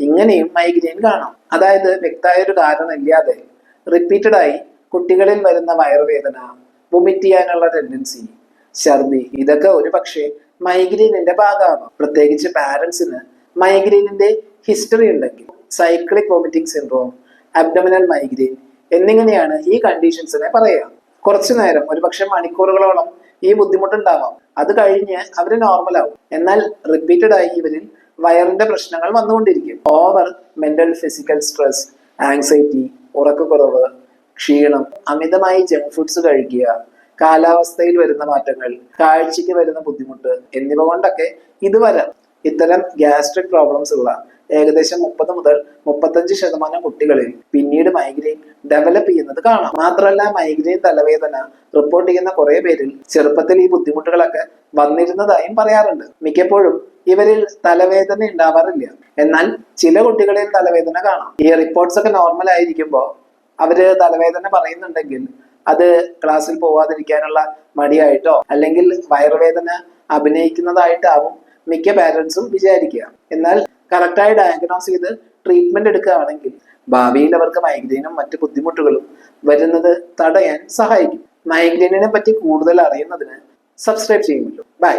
ഇങ്ങനെയും മൈഗ്രെയിൻ കാണാം. അതായത് വ്യക്തമായ ഒരു കാരണം ഇല്ലാതെ റിപ്പീറ്റഡ് ആയി കുട്ടികളിൽ വരുന്ന വയറുവേദന വൊമിറ്റ് ചെയ്യാനുള്ള ടെൻഡൻസി ഛർദി ഇതൊക്കെ ഒരു പക്ഷേ മൈഗ്രെയിനിന്റെ ഭാഗമാവാം. പ്രത്യേകിച്ച് പാരൻസിന് മൈഗ്രെയിനിന്റെ ഹിസ്റ്ററി ഉണ്ടെങ്കിൽ cyclic vomiting syndrome abdominal migraine എന്നിങ്ങനെയാണ് ഈ കണ്ടീഷൻസിനെ പറയുക. കുറച്ചു നേരം ഒരുപക്ഷെ മണിക്കൂറുകളോളം ഈ ബുദ്ധിമുട്ടുണ്ടാവാം. അത് കഴിഞ്ഞ് അവർ നോർമൽ ആവും. എന്നാൽ റിപ്പീറ്റഡ് ആയി ഇവരിൽ വയറിന്റെ പ്രശ്നങ്ങൾ വന്നുകൊണ്ടിരിക്കും. Over mental physical stress anxiety ഉറക്കക്കുറവ് ക്ഷീണം അമിതമായി ജങ്ക് ഫുഡ്സ് കഴിക്കുക കാലാവസ്ഥയിൽ വരുന്ന മാറ്റങ്ങൾ കാഴ്ചയ്ക്ക് വരുന്ന ബുദ്ധിമുട്ട് എന്നിവ കൊണ്ടൊക്കെ ഇതുവരെ ഇത്തരം ഗ്യാസ്ട്രിക് പ്രോബ്ലംസ് ഉള്ള ഏകദേശം മുപ്പത് മുതൽ മുപ്പത്തഞ്ച് ശതമാനം കുട്ടികളിൽ പിന്നീട് മൈഗ്രെയിൻ ഡെവലപ്പ് ചെയ്യുന്നത് കാണാം. മാത്രമല്ല മൈഗ്രെയിൻ തലവേദന റിപ്പോർട്ട് ചെയ്യുന്ന കുറെ പേരിൽ ചെറുപ്പത്തിൽ ഈ ബുദ്ധിമുട്ടുകളൊക്കെ വന്നിരുന്നതായും പറയാറുണ്ട്. മിക്കപ്പോഴും ഇവരിൽ തലവേദന ഉണ്ടാവാറില്ല. എന്നാൽ ചില കുട്ടികളിൽ തലവേദന കാണാം. ഈ റിപ്പോർട്ട്സ് ഒക്കെ നോർമൽ ആയിരിക്കുമ്പോൾ അവർ തലവേദന പറയുന്നുണ്ടെങ്കിൽ അത് ക്ലാസ്സിൽ പോവാതിരിക്കാനുള്ള മടിയായിട്ടോ അല്ലെങ്കിൽ വയറുവേദന അഭിനയിക്കുന്നതായിട്ടാവും മിക്ക പാരൻസും വിചാരിക്കുക. എന്നാൽ കറക്റ്റായി ഡയഗ്നോസ് ചെയ്ത് ട്രീറ്റ്മെന്റ് എടുക്കുകയാണെങ്കിൽ ഭാവിയിൽ അവർക്ക് മൈഗ്രെയിനും മറ്റ് ബുദ്ധിമുട്ടുകളും വരുന്നത് തടയാൻ സഹായിക്കും. മൈഗ്രെയിനിനെ പറ്റി കൂടുതൽ അറിയുന്നതിന് സബ്സ്ക്രൈബ് ചെയ്യുമല്ലോ. ബൈ